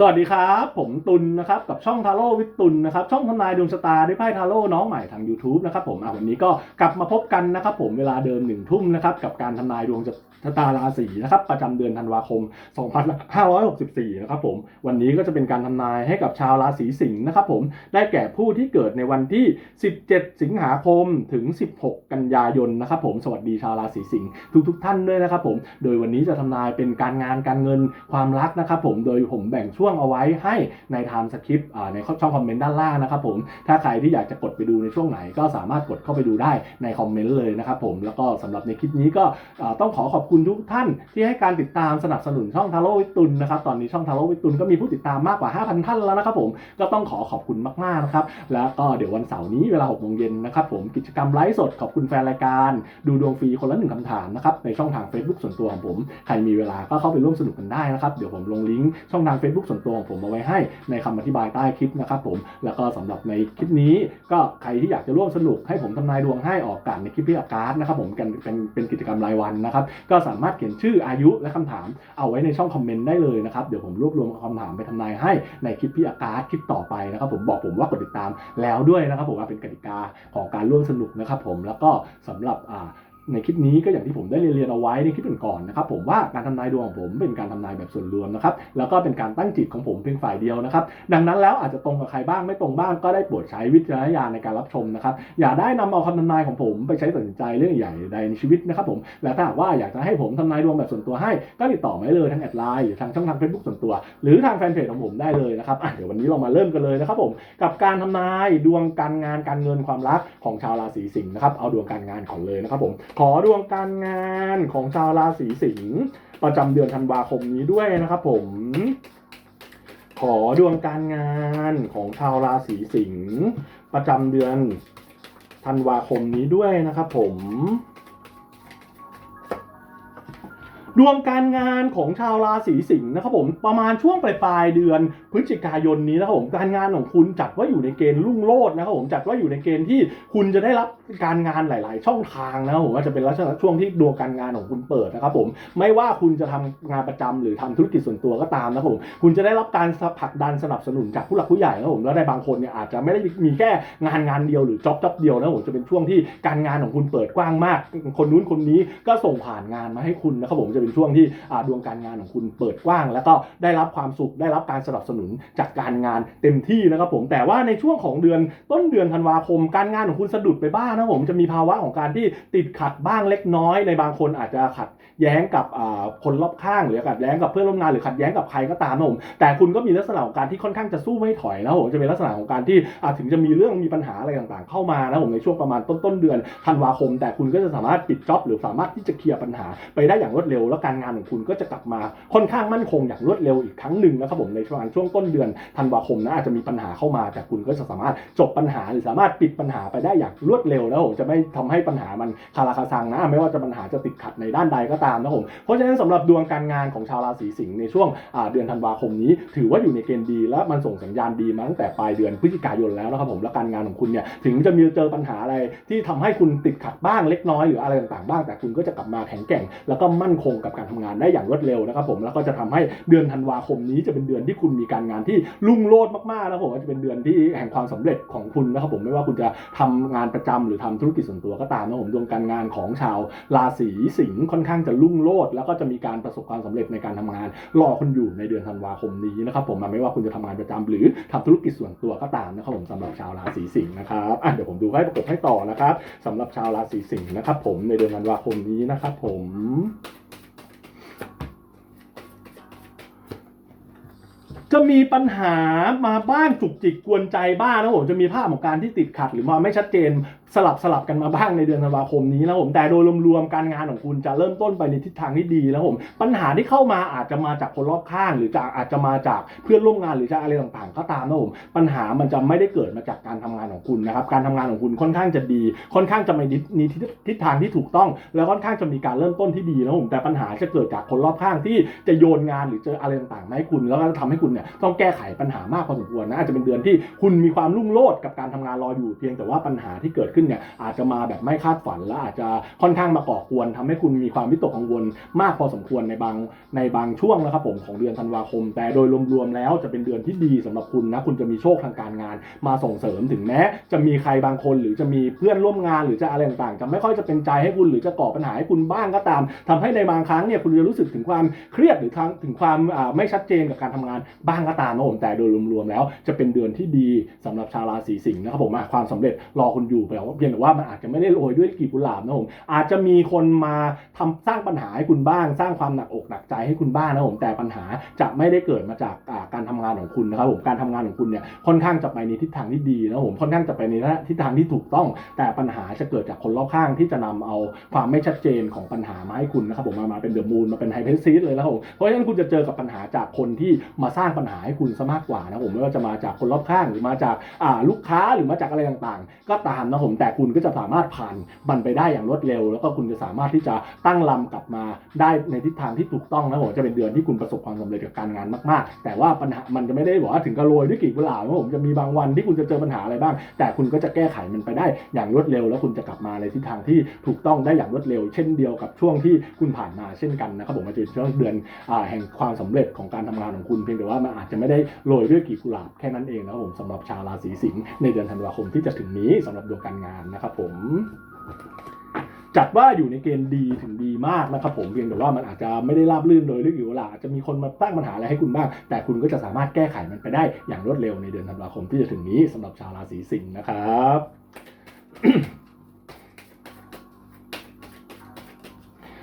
สวัสดีครับ ผมตุลนะครับกับช่องทาโร่วิทตุลนะครับช่องทำนายดวงชะตาด้วยไพ่ทาโร่น้องใหม่ทาง YouTube นะครับผมวันนี้ก็กลับมาพบกันนะครับผมเวลาเดิมหนึ่งทุ่มนะครับกับการทำนายดวงชะตาราศีนะครับประจำเดือนธันวาคม 2564 นะครับผมวันนี้ก็จะเป็นการทำนายให้กับชาวราศีสิงห์นะครับผมได้แก่ผู้ที่เกิดในวันที่ 17 สิงหาคมถึง 16 กันยายนนะครับผมสวัสดีชาวราศีสิงห์ทุกๆท่านด้วยนะครับผมโดยวันนี้จะทำนายเป็นการงานการเงินความรักนะครับผมโดยผมแบ่งช่วงเอาไว้ให้ในไทม์สคริปต์ในช่องคอมเมนต์ด้านล่างนะครับผมถ้าใครที่อยากจะกดไปดูในช่วงไหนก็สามารถกดเข้าไปดูได้ในคอมเมนต์เลยนะครับผมแล้วก็สำหรับในคลิปนี้ก็ต้องขอขอบคุณทุกท่านที่ให้การติดตามสนับสนุนช่องทาโร่วิตุลนะครับตอนนี้ช่องทาโร่วิตุลก็มีผู้ติดตามมากกว่า 5,000 ท่านแล้วนะครับผมก็ต้องขอขอบคุณมากๆนะครับแล้วก็เดี๋ยววันเสาร์นี้เวลา6โมงเย็นนะครับผมกิจกรรมไลฟ์สดขอบคุณแฟนรายการดูดวงฟรีคนละหนึ่งคำถามนะครับในช่องทาง Facebook ส่วนตัวของผม ใครมีเวลาก็เข้าไปร่วมสนุกกันได้นะครับเดี๋ยวผมลงลิงก์ช่องทาง Facebook ส่วนตัวของผมเอาไว้ให้ในคำอธิบายใต้คลิปนะครับผมแล้วก็สำหรับในคลิปนี้ ก็ใครที่อยากจะร่วมสนุกให้ผมทำนายดวงให้ออกอากาศในคลิปพิอาการ์ดนะครับผมกันเป็นเป็นกิจกรรมรายวันนะครับก็สามารถเขียนชื่ออายุและคำถามเอาไว้ในช่องคอมเมนต์ได้เลยนะครับเดี๋ยวผมรวบรวมคำถามไปทำนายให้ในคลิปพิอาการ์ดคลิปต่อไปนะครับผมบอกผมว่ากดติดตามแล้วด้วยนะครับผมว่าเป็นกติกาของการร่วมสนุกนะครับผมแล้วก็สำหรับอ่า ในคลิปนี้ก็อย่างที่ผมได้เรียนเอาไว้ในคลิปก่อนๆนะครับผมว่าการทำนายดวงของผมเป็นการทำนายแบบส่วนรวมนะครับแล้วก็เป็นการตั้งจิตของผมเพียงฝ่ายเดียวนะครับดังนั้นแล้วอาจจะตรงกับใครบ้างไม่ตรงบ้างก็ได้โปรดใช้วิจารณญาณในการรับชมนะครับอย่าได้นำเอาคำทำนายของผมไปใช้ตัดสินใจเรื่องใหญ่ใดในชีวิตนะครับผมและถ้าว่าอยากจะให้ผมทำนายดวงแบบส่วนตัวให้ ก็ติดต่อมาเลยทางแอดไลน์หรือทางช่องทาง Facebook ส่วนตัว หรือทางแฟนเพจของผมได้เลยนะครับเดี๋ยววันนี้เรามาเริ่มกันเลยนะครับผมกับการทำนายดวงการงานการเงินความรักของชาวราศีสิงห์นะครับเอาดวงการงานก่อนเลยนะครับผมขอดวงการงานของชาวราศีสิงห์ประจำเดือนธันวาคมนี้ด้วยนะครับผม ขอดวงการงานของชาวราศีสิงห์ประจำเดือนธันวาคมนี้ด้วยนะครับผม ดวงการงานของชาวราศีสิงห์นะครับผมประมาณช่วงปลายปลายเดือนพฤศจิกายนนี้นะครับผมการงานของคุณจัดว่าอยู่ในเกณฑ์รุ่งโรจน์นะครับผมจัดว่าอยู่ในเกณฑ์ที่คุณจะได้รับการงานหลาย ๆ ช่องทางนะครับผมว่าจะเป็นลักษณะช่วงที่ดวงการงานของคุณเปิดนะครับผมไม่ว่าคุณจะทำงานประจำหรือทำธุรกิจส่วนตัวก็ตามนะครับผมคุณจะได้รับการผลักดันสนับสนุนจากผู้หลักผู้ใหญ่นะครับผมแล้วในบางคนเนี่ยอาจจะไม่ได้มีแค่งานงานเดียวหรือจ็อบจ็อบเดียวนะครับผมจะเป็นช่วงที่การงานของคุณเปิดกว้างมาก คนนู้นคนนี้ก็ส่งผ่านงานมาให้คุณนะครับผมจะเป็นช่วงที่ดวงการงานของคุณเปิดกว้าง แล้วก็ได้รับความสุขได้รับการสนับสนุนจากการงานเต็มที่นะครับผมแต่ว่าในช่วงของเดือนต้นเดือนธันวาคม การงานของคุณสะดุดไปบ้างนะผมจะมีภาวะของการที่ติดขัดบ้างเล็กน้อย ในบางคนอาจจะขัดแย้งกับคนรอบข้างหรือขัดแย้งกับเพื่อนร่วมงานหรือขัดแย้งกับใครก็ตามนะผมแต่คุณก็มีลักษณะของการที่ค่อนข้างจะสู้ไม่ถอยนะครับผมจะเป็นลักษณะของการที่อาถึงจะมีเรื่องมีปัญหาอะไรต่างๆ เข้ามานะครับผมในช่วงประมาณต้นต้นๆเดือนธันวาคม แต่คุณก็จะสามารถปิดจ็อบหรือสามารถที่จะเคลียร์ปัญหาไปได้อย่างรวดเร็วแล้วการงานของคุณก็จะกลับมาค่อนข้างมั่นคงอย่างรวดเร็วอีกครั้งหนึ่งนะครับผมในช่วงช่วงต้นเดือนธันวาคมนะอาจจะมีปัญหาเข้ามาแต่คุณก็จะสามารถจบปัญหาหรือสามารถปิดปัญหาไปได้อย่างรวดเร็วนะผมจะไม่ทำให้ปัญหามันคาราคาซังนะ ไม่ว่าจะปัญหาจะติดขัดในด้านใดก็ตามนะผมเพราะฉะนั้นสำหรับดวงการงานของชาวราศีสิงห์ในช่วงเดือนธันวาคมนี้ ถือว่าอยู่ในเกณฑ์ดี และมันส่งสัญญาณดีมาตั้งแต่ปลายเดือนพฤศจิกายนแล้วนะครับผมและการงานของคุณเนี่ยถึงจะมีเจอปัญหาอะไรที่ทำให้คุณติดขัดบ้างเล็กน้อยหรืออะไรต่างๆบ้าง แต่คุณก็จะกลับมาแข็งแกร่งแล้วก็มั่นคงกับการทำงานได้อย่างรวดเร็วนะครับผมแล้วก็จะทำให้เดือนธันวาคมนี้จะเป็นเดือนที่คุณมีการงานที่รุ่งโรจน์มากๆนะครับผมจะเป็นเดือนที่แห่งความสำเร็จของคุณนะครับผมไม่ว่าคุณจะทำงานประจำหรือทำธุรกิจส่วนตัวก็ตามนะผมดวงการงานของชาวราศีสิงห์ค่อนข้างจะรุ่งโรจน์แล้วก็จะมีการประสบความสำเร็จในการทำงานรอคุณอยู่ในเดือนธันวาคมนี้นะครับผมไม่ว่าคุณจะทำงานประจำหรือทำธุรกิจส่วนตัวก็ตามนะครับผมสำหรับชาวราศีสิงห์นะครับอะเดี๋ยวผมดูให้ประกบให้ต่อนะครับสำหรับชาวราศีสิงห์นะครับผมในเดือนธันวาคมนี้นะครับผม จะมีปัญหามาบ้างจุกจิกกวนใจบ้างนะผมจะมีภาพของการที่ติดขัดหรือมาไม่ชัดเจน สลับสลับกันมาบ้างในเดือนธันวาคมนี้นะผมแต่โดยรวมๆการงานของคุณจะเริ่มต้นไปในทิศทางที่ดีนะผมปัญหาที่เข้ามาอาจจะมาจากคนรอบข้าง หรือจากอาจจะมาจากเพื่อนร่วมงานหรือจากอะไรต่างๆ ก็ตามนะผมปัญหามันจะไม่ได้เกิดมาจากการทำงานของคุณนะครับการทำงานของคุณค่อนข้างจะดี ค่อนข้างจะมีมีทิศทางที่ถูกต้อง แล้วค่อนข้างจะมีการเริ่มต้นที่ดีนะผมแต่ปัญหาจะเกิดจากคนรอบข้างที่จะโยนงานหรือเจออะไรต่างๆมาให้คุณ แล้วก็ทำให้คุณเนี่ยต้องแก้ไขปัญหามากพอสมควรนะอาจจะเป็นเดือนที่คุณมีความรุ่งโรจน์กับการทำงานรออยู่เพียงแต่ว่าปัญหาที่เกิดขึ้นขึ้นเนี่ยอาจจะมาแบบไม่คาดฝันและอาจจะค่อนข้างมาก่อกวนทำให้คุณมีความวิตกกังวล มากพอสมควรในบางในบางช่วงนะครับผมของเดือนธันวาคม แต่โดยรวมๆแล้วจะเป็นเดือนที่ดีสำหรับคุณนะคุณจะมีโชคทางการงาน มาส่งเสริมถึงแม้จะมีใครบางคนหรือจะมีเพื่อนร่วมงานหรือจะอะไรต่างๆ จะไม่ค่อยจะเป็นใจให้คุณหรือจะก่อปัญหาให้คุณบ้างก็ตามทำให้ในบางครั้งเนี่ยคุณจะรู้สึกถึงความเครียดหรือทางถึงความไม่ชัดเจนกับการทำงานบ้างก็ตามนะผมแต่โดยรวมๆแล้ว จะเป็นเดือนที่ดีสำหรับชาวราศีสิงห์นะครับผมความสำเร็จรอคุณอยู่แต่ว่าเพียงแต่ว่ามันอาจจะไม่ได้โรยด้วยกลีบกุหลาบนะผมอาจจะมีคนมาทำสร้างปัญหาให้คุณบ้าง สร้างความหนักอกหนักใจให้คุณบ้างนะผมแต่ปัญหาจะไม่ได้เกิดมาจากการทำงานของคุณนะครับผมการทำงานของคุณเนี่ยค่อนข้างจะไปในทิศทางที่ดีนะผมค่อนข้างจะไปในทิศทางที่ถูกต้อง แต่ปัญหาจะเกิดจากคนรอบข้างที่จะนำเอาความไม่ชัดเจนของปัญหามาให้คุณนะครับผมมามาเป็นเดอะมูนมาเป็นไฮเพซีสเลยนะครับผมเพราะฉะนั้นคุณจะเจอกับปัญหาจากคนที่มาสร้างปัญหาให้คุณซะมากกว่านะผมไม่ว่าจะมาจากคนรอบข้างหรือมาจากลูกค้าหรือมาจากอะไรต่างๆ ก็ตามนะผมแต่คุณก็จะสามารถผ่านมันไปได้อย่างรวดเร็ว แล้วก็คุณจะสามารถที่จะตั้งลำกลับมาได้ในทิศทางที่ถูกต้องนะผมจะเป็นเดือนที่คุณประสบความสำเร็จกับการงานมากๆ แต่ว่าปัญหามันจะไม่ได้บอกว่าถึงกระโรยด้วยกีบกุหลาบนะผมจะมีบางวันที่คุณจะเจอปัญหาอะไรบ้าง แต่คุณก็จะแก้ไขมันไปได้อย่างรวดเร็ว แล้วคุณจะกลับมาในทิศทางที่ถูกต้องได้อย่างรวดเร็ว เช่นเดียวกับช่วงที่คุณผ่านมาเช่นกันนะครับผมมันจะเป็นช่วงเดือนอแห่งความสำเร็จของการทำงานของคุณเพียงแต่ว่ามันอาจจะไม่ได้โรยด้วยกีบกุหลาบแค่นั้นเองนะครับผมสำหรับชาวราศีสิงห์ในเดือนธันวาคมที่จะถึงนี้สำหรับดวงการงานนะครับผม จัดว่าอยู่ในเกณฑ์ดีถึงดีมากนะครับผมเพียงแต่ว่ามันอาจจะไม่ได้ราบรื่นโดยลึกอยู่หลาอาจจะมีคนมาสร้างปัญหาอะไรให้คุณบ้าง แต่คุณก็จะสามารถแก้ไขมันไปได้อย่างรวดเร็วในเดือนธันวาคมที่จะถึงนี้สำหรับชาวราศีสิงห์นะครับ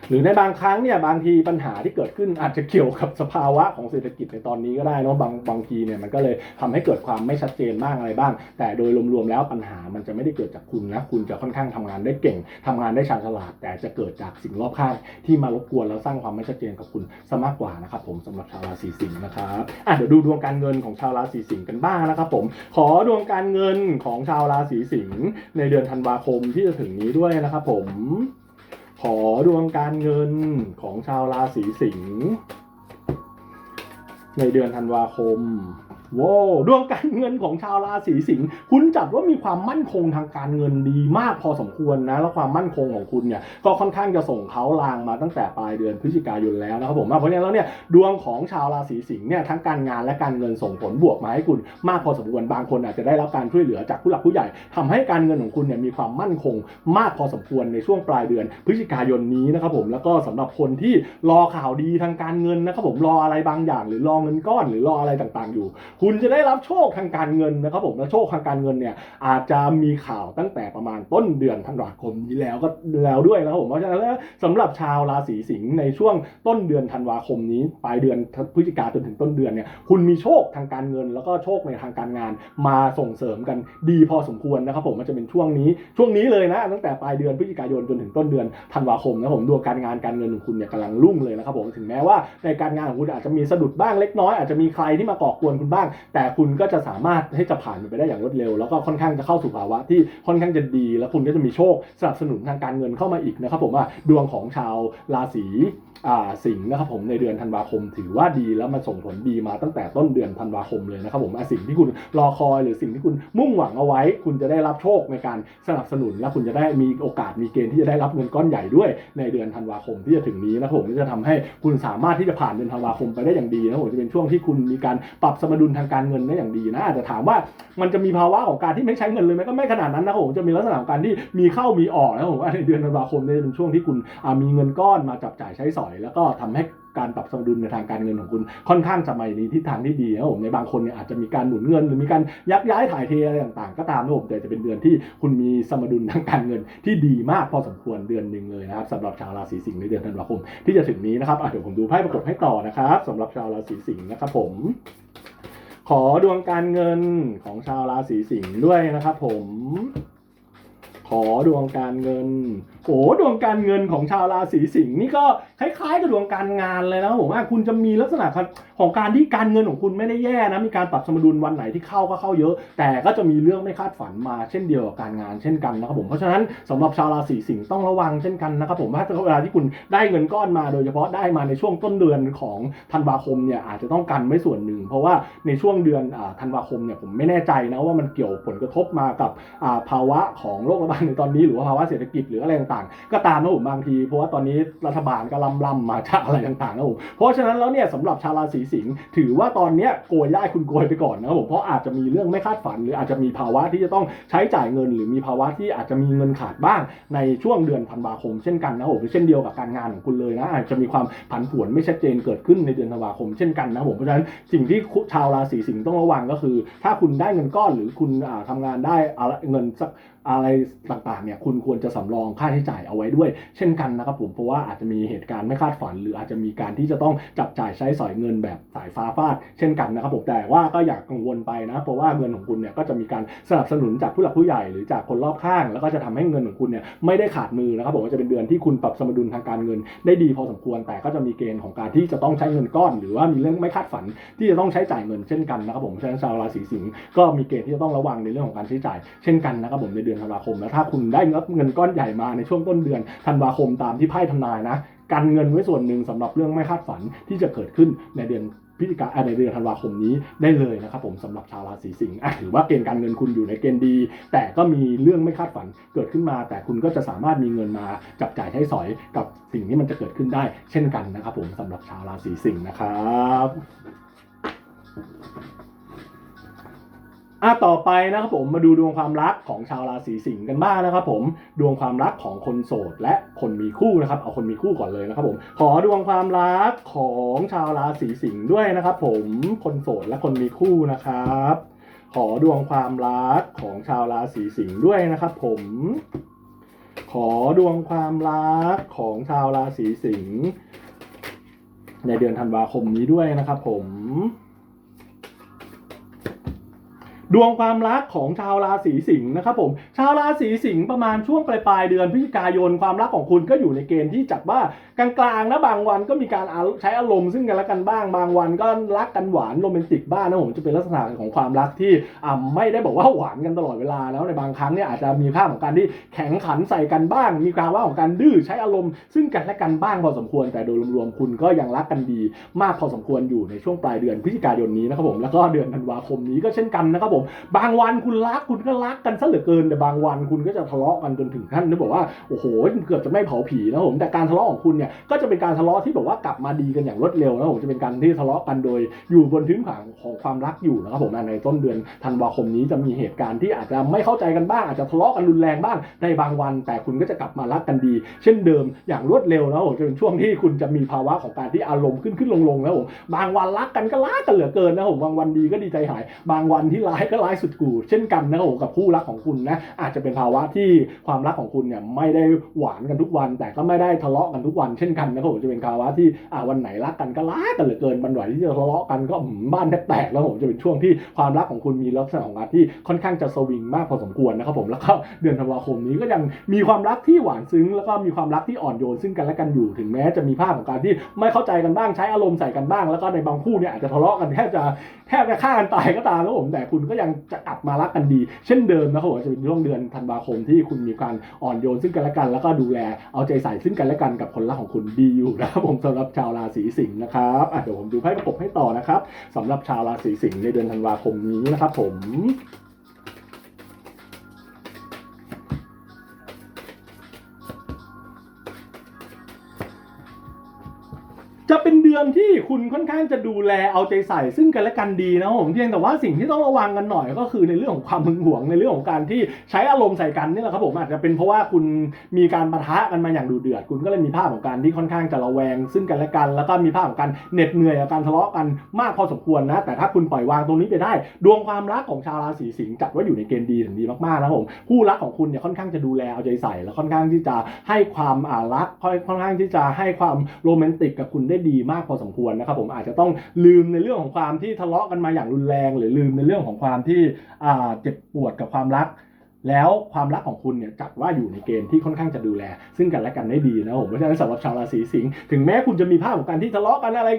หรือในบางครั้งเนี่ยบางทีปัญหาที่เกิดขึ้นอาจจะเกี่ยวกับสภาวะของเศรษฐกิจในตอนนี้ก็ได้เนอะบางบางทีเนี่ยมันก็เลยทำให้เกิดความไม่ชัดเจนบ้างอะไรบ้าง แต่โดยรวมๆแล้วปัญหามันจะไม่ได้เกิดจากคุณนะคุณจะค่อนข้างทำงานได้เก่งทำงานได้ชาญฉลาด แต่จะเกิดจากสิ่งรอบข้างที่มารบกวนแล้วสร้างความไม่ชัดเจนกับคุณซะมากกว่านะครับผมสำหรับชาวราศีสิงห์นะครับอะเดี๋ยวดูดวงการเงินของชาวราศีสิงห์กันบ้างนะครับผมขอดวงการเงินของชาวราศีสิงห์ในเดือนธันวาคมที่จะถึงนี้ด้วยนะครับผม ขอดวงการเงินของชาวราศีสิงห์ในเดือนธันวาคม ว้าดวงการเงินของชาวราศีสิงห์คุณจัดว่ามีความมั่นคงทางการเงินดีมากพอสมควรนะ แล้วความมั่นคงของคุณเนี่ยก็ค่อนข้างจะส่งเขาลางมาตั้งแต่ปลายเดือนพฤศจิกายนแล้วนะครับผมเพราะฉะนั้นแล้วเนี่ยดวงของชาวราศีสิงห์เนี่ยทั้งการงานและการเงินส่งผลบวกมาให้คุณมากพอสมควรบางคนอาจจะได้รับการช่วยเหลือจากผู้หลักผู้ใหญ่ทำให้การเงินของคุณเนี่ยมีความมั่นคงมากพอสมควรในช่วงปลายเดือนพฤศจิกายนนี้นะครับผมแล้วก็สำหรับคนที่รอข่าวดีทางการเงินนะครับผมรออะไรบางอย่าง หรือรอเงินก้อน หรือรออะไรต่างๆอยู่คุณจะได้รับโชคทางการเงินนะครับผมและโชคทางการเงินเนี่ยอาจจะมีข่าวตั้งแต่ประมาณต้นเดือนธันวาคมนี้แล้วก็แล้วด้วยนะครับผมเพราะฉะนั้นสำหรับชาวราศีสิงห์ในช่วงต้นเดือนธันวาคมนี้ปลายเดือนพฤศจิกาจนถึงต้นเดือนเนี่ยคุณมีโชคทางการเงิน แล้วก็โชคในทางการงานมาส่งเสริมกันดีพอสมควรนะครับผมมันจะเป็นช่วงนี้ช่วงนี้เลยนะตั้งแต่ปลายเดือนพฤศจิกายนจนถึงต้นเดือนธันวาคมนะผมดวงการงานการเงินของคุณเนี่ยกำลังรุ่งเลยนะครับผมถึงแม้ว่าในการงานของคุณอาจจะมีสะดุดบ้างเล็กน้อยอาจจะมีใครที่มาก่อกวนคุณบ้างแต่คุณก็จะสามารถให้จะผ่านมันไปได้อย่างรวดเร็ว แล้วก็ค่อนข้างจะเข้าสู่ภาวะที่ค่อนข้างจะดี แล้วคุณก็จะมีโชคสนับสนุนทางการเงินเข้ามาอีกนะครับผมว่าดวงของชาวราศีสิงห์นะครับผมในเดือนธันวาคม ถือว่าดีแล้วมาส่งผลดีมาตั้งแต่ต้นเดือนธันวาคมเลยนะครับผมสิ่งที่คุณรอคอยหรือสิ่งที่คุณมุ่งหวังเอาไว้ คุณจะได้รับโชคในการสนับสนุน และคุณจะได้มีโอกาสมีเกณฑ์ที่จะได้รับเงินก้อนใหญ่ด้วยในเดือนธันวาคมที่จะถึงนี้นะครับผมที่จะทำให้คุณสามารถที่จะผ่านเดือนธันวาคมไปได้อย่างดีนะครับผมจะเป็นช่วงที่คุณมีการปรับสมดุลทางการเงินได้อย่างดีนะอาจจะถามว่ามันจะมีภาวะของการที่ไม่ใช้เงินเลยไหมก็ไม่ขนาดนั้นนะครับผมจะมีลักษณะของการที่มีเข้ามีออกนะครับผมว่าในเดือนธันวาคมเนี่ยเป็นช่วงที่คุณมีเงินก้อนมาจับจ่ายใช้สอย แล้วก็ทำให้การปรับสมดุลในทางการเงินของคุณค่อนข้างจะไปในทิศทางที่ดีนะครับผมในบางคนเนี่ยอาจจะมีการหมุนเงิน หรือมีการยักย้ายถ่ายเทอะไรต่างๆ ก็ตามนะครับผมแต่จะเป็นเดือนที่คุณมีสมดุลทางการเงินที่ดีมากพอสมควรเดือนหนึ่งเลยนะครับสำหรับชาวราศีสิงห์ในเดือนธันวาคมที่จะถึงนี้นะครับเดี๋ยวผมดูไพ่ประกบให้ต่อนะครับสำหรับชาวราศีสิงห์นะครับผม ขอดวงการเงินของชาวราศีสิงห์ด้วยนะครับผม ขอดวงการเงิน โอ้ดวงการเงินของชาวราศีสิงห์นี่ก็คล้ายๆกับดวงการงานเลยนะผมว่าคุณจะมีลักษณะของการที่การเงินของคุณไม่ได้แย่นะมีการปรับสมดุลวันไหนที่เข้าก็เข้าเยอะ แต่ก็จะมีเรื่องไม่คาดฝันมาเช่นเดียวกับการงานเช่นกันนะครับผมเพราะฉะนั้นสำหรับชาวราศีสิงห์ต้องระวังเช่นกันนะครับผมว่าเวลาที่คุณได้เงินก้อนมาโดยเฉพาะได้มาในช่วงต้นเดือนของธันวาคมเนี่ยอาจจะต้องกันไว้ส่วนหนึ่ง เพราะว่าในช่วงเดือนธันวาคมเนี่ยผมไม่แน่ใจนะว่ามันเกี่ยวผลกระทบมากับภาวะของโรคระบาดในตอนนี้หรือว่าภาวะเศรษฐกิจหรืออะไรต่างๆ ก็ตามนะผมบางที เพราะว่าตอนนี้รัฐบาลก็ล่ำล่ำมาจากอะไรต่างๆนะผมเพราะฉะนั้นแล้วเนี่ยสำหรับชาวราศีสิงห์ถือว่าตอนเนี้ยโกยได้คุณโกยไปก่อนนะครับผมเพราะอาจจะมีเรื่องไม่คาดฝัน หรืออาจจะมีภาวะที่จะต้องใช้จ่ายเงิน หรือมีภาวะที่อาจจะมีเงินขาดบ้างในช่วงเดือนธันวาคมเช่นกันนะครับผมเช่นเดียวกับการงานของคุณเลยนะอาจจะมีความผันผวนไม่ชัดเจนเกิดขึ้นในเดือนธันวาคมเช่นกันนะครับผมเพราะฉะนั้นสิ่งที่ชาวราศีสิงห์ต้องระวังก็คือ ถ้าคุณได้เงินก้อนหรือคุณอ่างานได้เงินสักอะไรต่างๆเนี่ยคุณควรจะสำรองค่าใช้จ่ายเอาไว้ด้วย เช่นกันนะครับผมเพราะว่าอาจจะมีเหตุการณ์ไม่คาดฝัน หรืออาจจะมีการที่จะต้องจับจ่ายใช้สอยเงินแบบสายฟ้าฟาด เช่นกันนะครับผมแต่ว่าก็อย่ากังวลไปนะเพราะว่าเงินของคุณเนี่ยก็จะมีการสนับสนุนจากผู้หลักผู้ใหญ่หรือจากคนรอบข้าง แล้วก็จะทำให้เงินของคุณเนี่ยไม่ได้ขาดมือนะครับผมว่าจะเป็นเดือนที่คุณปรับสมดุลทางการเงินได้ดีพอสมควร แต่ก็จะมีเกณฑ์ของการที่จะต้องใช้เงินก้อน หรือว่ามีเรื่องไม่คาดฝันที่จะต้องใช้จ่ายเงินเช่นกันนะครับผมเพราะฉะนั้นชาวราศีสิงห์ก็มีเกณฑ์ที่จะต้องระวังในเรื่องของการใช้จ่าย เช่นกันนะครับผมในเดือนธันวาคมแล้วถ้าคุณได้เงินก้อนใหญ่มาในช่วงต้นเดือนธันวาคมตามที่ไพ่ทำนายนะกันเงินไว้ส่วนหนึ่งสำหรับเรื่องไม่คาดฝันที่จะเกิดขึ้นในเดือนพฤศจิกาในเดือนธันวาคมนี้ได้เลยนะครับผมสำหรับชาวราศีสิงห์ถือว่าเกณฑ์การเงินคุณอยู่ในเกณฑ์ดี แต่ก็มีเรื่องไม่คาดฝันเกิดขึ้นมา แต่คุณก็จะสามารถมีเงินมาจับจ่ายใช้สอยกับสิ่งที่มันจะเกิดขึ้นได้ เช่นกันนะครับผมสำหรับชาวราศีสิงห์นะครับ อะต่อไปนะครับผมมาดูดวงความรักของชาวราศีสิงห์กันบ้างนะครับผมดวงความรักของคนโสดและคนมีคู่นะครับเอาคนมีคู่ก่อนเลยนะครับผมขอดวงความรักของชาวราศีสิงห์ด้วยนะครับผมคนโสดและคนมีคู่นะครับ ขอดวงความรักของชาวราศีสิงห์ด้วยนะครับผมขอดวงความรักของชาวราศีสิงห์ในเดือนธันวาคมนี้ด้วยนะครับผม ดวงความรักของชาวราศีสิงห์นะครับผมชาวราศีสิงห์ประมาณช่วงปลายปลายเดือนพฤศจิกายนความรักของคุณก็อยู่ในเกณฑ์ที่จัดว่ากลางๆนะบางวันก็มีการใช้อารมณ์ซึ่งกันและกันบ้างบางวันก็รักกันหวานโรแมนติกบ้างนะผมจะเป็นลักษณะของความรักที่ไม่ได้บอกว่าหวานกันตลอดเวลาแล้วในบางครั้งเนี่ยอาจจะมีภาพของการที่แข็งขันใส่กันบ้าง มีภาวะของการดื้อใช้อารมณ์ ซึ่งกันและกันบ้างพอสมควรแต่โดยรวมๆคุณก็ยังรักกันดี มากพอสมควรอยู่ในช่วงปลายเดือนพฤศจิกายนนี้นะครับผมแล้วก็เดือนธันวาคมนี้ก็เช่นกันนะครับผมบางวันคุณรักคุณก็รักกันซะเหลือเกิน แต่บางวันคุณก็จะทะเลาะกันจนถึงขั้นที่บอกว่าโอ้โหเกือบจะไม่เผาผีนะผมแต่การทะเลาะของคุณเนี่ยก็จะเป็นการทะเลาะที่แบบว่ากลับมาดีกันอย่างรวดเร็วนะผมจะเป็นการที่ทะเลาะกันโดยอยู่บนพื้นฐานของความรักอยู่นะครับผมในต้นเดือนธันวาคมนี้จะมีเหตุการณ์ที่อาจจะไม่เข้าใจกันบ้างอาจจะทะเลาะกันรุนแรงบ้างในบางวัน แต่คุณก็จะกลับมารักกันดี เช่นเดิมอย่างรวดเร็วนะผมจะเป็นช่วงที่คุณจะมีภาวะของการที่อารมณ์ขึ้นขึ้นลงลงนะผมบางวันรักกันก็รักกันเหลือเกินนะผมบางวันดีก็ดีใจหาย บางวันที่ร้ายก็ร้ายสุดกูเช่นกันนะครับผมกับคู่รักของคุณนะอาจจะเป็นภาวะที่ความรักของคุณเนี่ยไม่ได้หวานกันทุกวัน แต่ก็ไม่ได้ทะเลาะกันทุกวันเช่นกันนะครับผมจะเป็นภาวะที่อ่าวันไหนรักกันก็รักกันเหลือเกินวันไหนที่จะทะเลาะกันก็บ้านแทบแตกแล้วผมจะเป็นช่วงที่ความรักของคุณมีลักษณะของการที่ค่อนข้างจะสวิงมากพอสมควรนะครับผมแล้วก็เดือนธันวาคมนี้ก็ยังมีความรักที่หวานซึ้ง แล้วก็มีความรักที่อ่อนโยนซึ่งกันและกันอยู่ถึงแม้จะมีภาพของการที่ไม่เข้าใจกันบ้างใช้อารมณ์ใส่กันบ้าง แล้วก็ในบางคู่เนี่ยอาจจะทะเลาะกันแทบจะแทบจะฆ่ากันตายก็ตามนะผมแต่คุณก็ยังจะกลับมารักกันดี เช่นเดิมนะครับผมจะเป็นช่วงเดือนธันวาคมที่คุณมีการอ่อนโยนซึ่งกันและกัน แล้วก็ดูแลเอาใจใส่ซึ่งกันและกันกับคนรักของคุณดีอยู่นะครับผมสำหรับชาวราศีสิงห์นะครับเดี๋ยวผมดูไพ่ประกบให้ต่อนะครับสำหรับชาวราศีสิงห์ในเดือนธันวาคมนี้นะครับผม จะเป็นเดือนที่คุณค่อนข้างจะดูแลเอาใจใส่ซึ่งกันและกันดีนะผมเพียงแต่ว่าสิ่งที่ต้องระวังกันหน่อยก็คือในเรื่องของความหึงหวงในเรื่องของการที่ใช้อารมณ์ใส่กันนี่แหละครับผมอาจจะเป็นเพราะว่าคุณมีการปะทะกันมาอย่างดูเดือด คุณก็เลยมีภาพของการที่ค่อนข้างจะระแวง ซึ่งกันและกัน แล้วก็มีภาพของการเหน็ดเหนื่อยกับการทะเลาะกันมากพอสมควรนะ แต่ถ้าคุณปล่อยวางตรงนี้ไปได้ ดวงความรักของชาวราศีสิงห์จัดว่าอยู่ในเกณฑ์ดีถึงดีมากๆนะผมคู่รักของคุณเนี่ยค่อนข้างจะดูแลเอาใจใส่ และค่อนข้างที่จะให้ความอารักค่อนข้างที่จะให้ความโรแมนติกกับคุณได้ได้ดีมากพอสมควรนะครับผมอาจจะต้องลืมในเรื่องของความที่ทะเลาะกันมาอย่างรุนแรง หรือลืมในเรื่องของความที่เจ็บปวดกับความรัก แล้วความรักของคุณเนี่ยจัดว่าอยู่ในเกณฑ์ที่ค่อนข้างจะดูแล ซึ่งกันและกันได้ดีนะครับผมเพราะฉะนั้นสำหรับชาวราศีสิงห์ถึงแม้คุณจะมีภาพของการที่ทะเลาะกันอะไร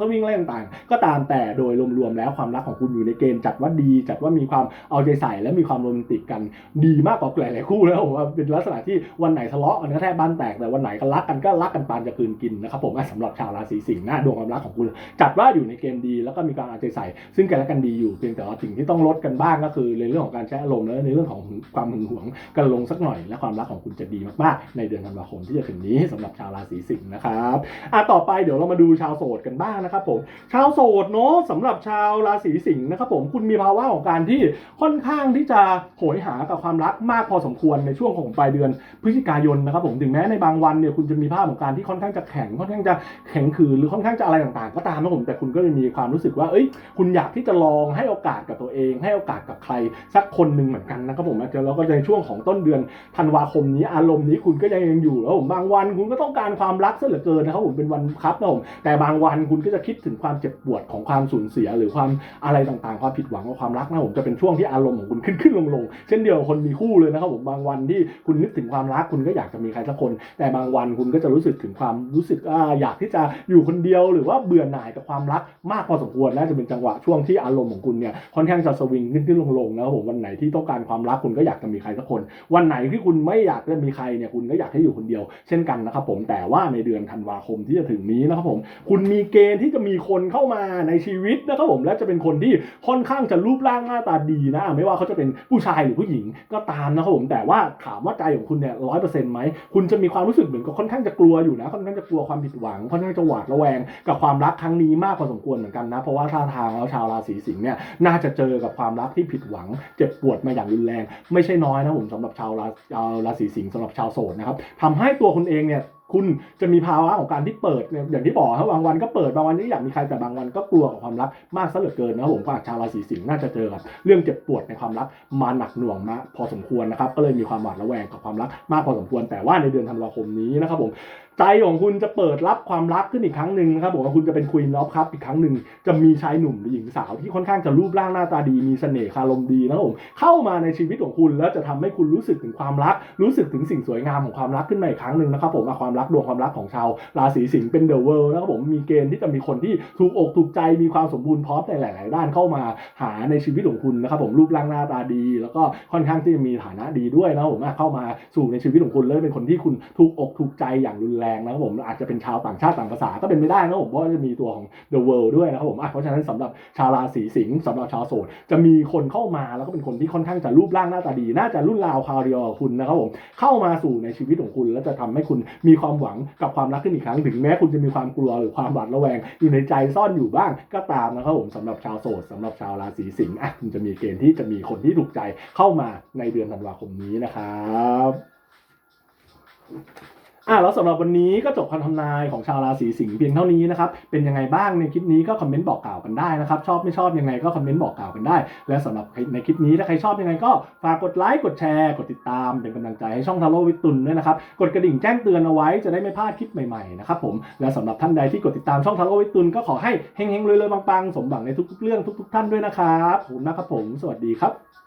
สวิงอะไรต่างๆ ก็ตามแต่โดยรวมๆแล้วความรักของคุณอยู่ในเกณฑ์จัดว่าดี จัดว่ามีความเอาใจใส่และมีความโรแมนติกกันดีมากกว่าหลายๆคู่แล้วผมว่าเป็นลักษณะที่วันไหนทะเลาะกันก็แทบบ้านแตกแต่วันไหนก็รักกันก็รักกันปานจะคืนกินนะครับผมสำหรับชาวราศีสิงห์นะดวงความรักของคุณ จัดว่าอยู่ในเกณฑ์ดี แล้วก็มีการเอาใจใส่ ซึ่งกันและกันดีอยู่เพียงแต่ว่าสิ่งที่ต้องลดกันบ้างก็คือในเรื่องของการใช้อารมณ์และในเรื่องของความหึงหวงกันลงสักหน่อย และความรักของคุณจะดีมากๆ ในเดือนธันวาคมที่จะถึงนี้สำหรับชาวราศีสิงห์นะครับอะต่อไปเดี๋ยวเรามาดูชาวโสดกันบ้างนะครับผมชาวโสดเนาะสำหรับชาวราศีสิงห์นะครับผมคุณมีภาวะของการที่ค่อนข้างที่จะโหยหากับความรักมากพอสมควรในช่วงของปลายเดือนพฤศจิกายนนะครับผมถึงแม้ในบางวันเนี่ยคุณจะมีภาพของการที่ค่อนข้างจะแข็งค่อนข้างจะแข็งขืนหรือค่อนข้างจะอะไรต่างๆ ก็ตามนะผมแต่คุณก็จะมีความรู้สึกว่าเอ้ย คุณอยากที่จะลองให้โอกาสกับตัวเอง ให้โอกาสกับใครสักคนหนึ่งเหมือนกันนะครับผมแล้ว ก็ในช่วงของต้นเดือนธันวาคมนี้อารมณ์นี้คุณก็ยังยังอยู่แล้วผมบางวันคุณก็ต้องการความรักซะเหลือเกินนะครับผมเป็นวันครับนะผมแต่บางวันคุณก็จะคิดถึงความเจ็บปวดของความสูญเสีย หรือความอะไรต่างๆ ความผิดหวังของความรักนะผมจะเป็นช่วงที่อารมณ์ของคุณขึ้นขึ้นลงลงๆเช่นเดียวกับคนมีคู่เลยนะครับผมบางวันที่คุณนึกถึงความรักคุณก็อยากจะมีใครสักคน แต่บางวันคุณก็จะรู้สึกถึงความรู้สึกอ่าอยากที่จะอยู่คนเดียวหรือว่าเบื่อหน่ายกับความรักมากพอสมควรน่าจะเป็นจังหวะช่วงที่อารมณ์ของคุณเนี่ยค่อนข้างจะสวิงขึ้นขึ้นลงลงนะครับผมวันไหนที่ต้องการความรักคุณก็อยากจะมีใครสักคน วันไหนที่คุณไม่อยากจะมีใครเนี่ยคุณก็อยากให้อยู่คนเดียว เช่นกันนะครับผมแต่ว่าในเดือนธันวาคมที่จะถึงนี้นะครับผมคุณมีเกณฑ์ที่จะมีคนเข้ามาในชีวิตนะครับผมและจะเป็นคนที่ค่อนข้างจะรูปร่างหน้าตาดีนะ ไม่ว่าเขาจะเป็นผู้ชายหรือผู้หญิงก็ตามนะครับผมแต่ว่าถามว่าใจของคุณเนี่ยร้อยเปอร์เซ็นต์ไหมคุณจะมีความรู้สึกเหมือนกับค่อนข้างจะกลัวอยู่นะค่อนข้างจะกลัวความผิดหวังค่อนข้างจะหวาดระแวง กับความรักครั้งนี้มากพอสมควรเหมือนกันนะ เพราะว่าท่าทางแล้วชาวราศีสิงห์เนี่ยน่าจะเจอกับความรักที่ผิดหวัง เจ็บปวดมาอย่างรุนแรงไม่ใช่น้อยนะผมสำหรับชาวราชาวราศีสิงห์สำหรับชาวโสดนะครับทำให้ตัวคุณเองเนี่ยคุณจะมีภาวะของการที่เปิดเนี่ยอย่างที่บอกครับบางวันก็เปิดบางวันก็อยากมีใครแต่บางวันก็กลัวกับความรักมากซะเหลือเกินนะครับผมว่าชาวราศีสิงห์น่าจะเจอกับเรื่องเจ็บปวดในความรักมาหนักหน่วงมาพอสมควรนะครับก็เลยมีความหวาดระแวงกับความรักมากพอสมควร แต่ว่าในเดือนธันวาคมนี้นะครับผมใจของคุณจะเปิดรับความรักขึ้นอีกครั้งหนึ่งนะครับผมว่าคุณจะเป็นควีนออฟคัพอีกครั้งหนึ่งจะมีชายหนุ่มหรือหญิงสาวที่ค่อนข้างจะรูปร่างหน้าตาดีมีเสน่ห์คารมดีนะครับผมเข้ามาในชีวิตของคุณแล้วจะทำให้คุณรู้สึกถึงความรัก รู้สึกถึงสิ่งสวยงามของความรักขึ้นมาอีกครั้งหนึ่งนะครับผมความรักดวงความรักของชาวราศีสิงห์เป็นเดอะเวิลด์นะครับผมมีเกณฑ์ที่จะมีคนที่ถูกอกถูกใจมีความสมบูรณ์พร้อมในหลาย ๆ ด้านเข้ามาหาในชีวิตของคุณนะครับผมรูปร่างหน้าตาดี แล้วก็ค่อนข้างที่จะมีฐานะดีด้วยนะผมเข้ามาสู่ในชีวิตของคุณแล้วเป็นคนที่คุณถูกอกถูกใจอย่างรุนแรงนะครับผมอาจจะเป็นชาวต่างชาติต่างภาษาก็เป็นไม่ได้นะครับผมเพราะว่าจะมีตัวของ The World ด้วยนะครับผมเพราะฉะนั้นสำหรับชาวราศีสิงห์สำหรับชาวโสดจะมีคนเข้ามาแล้วก็เป็นคนที่ค่อนข้างจะรูปร่างหน้าตาดี น่าจะรุ่นราวคาวเดียวคุณนะครับผมเข้ามาสู่ในชีวิตของคุณแล้วจะทำให้คุณมีความหวังกับความรักขึ้นอีกครั้งถึงแม้คุณจะมีความกลัวหรือความหวาดระแวงอยู่ในใจซ่อนอยู่บ้างก็ตามนะครับผมสำหรับชาวโสดสำหรับชาวราศีสิงห์อะคุณจะมีเกณฑ์ที่จะมีคนที่ถูกใจเข้ามาในเดือนธันวาคมนี้นะครับ อะแล้วสำหรับวันนี้ก็จบคำทำนายของชาวราศีสิงห์เพียงเท่านี้นะครับ เป็นยังไงบ้างในคลิปนี้ก็คอมเมนต์บอกกล่าวกันได้นะครับ ชอบไม่ชอบยังไงก็คอมเมนต์บอกกล่าวกันได้ และสำหรับในคลิปนี้ถ้าใครชอบยังไงก็ฝากกดไลค์กดแชร์ กดติดตามเป็นกำลังใจให้ช่องทาโร่วิตุนด้วยนะครับ กดกระดิ่งแจ้งเตือนเอาไว้จะได้ไม่พลาดคลิปใหม่ๆนะครับผมและสำหรับท่านใดที่กดติดตามช่องทาโร่วิตุนก็ขอให้เฮงๆรวยๆปังๆสมหวังในทุกๆเรื่องทุก ๆ ท่านด้วยนะครับขอบคุณนะครับผม สวัสดีครับ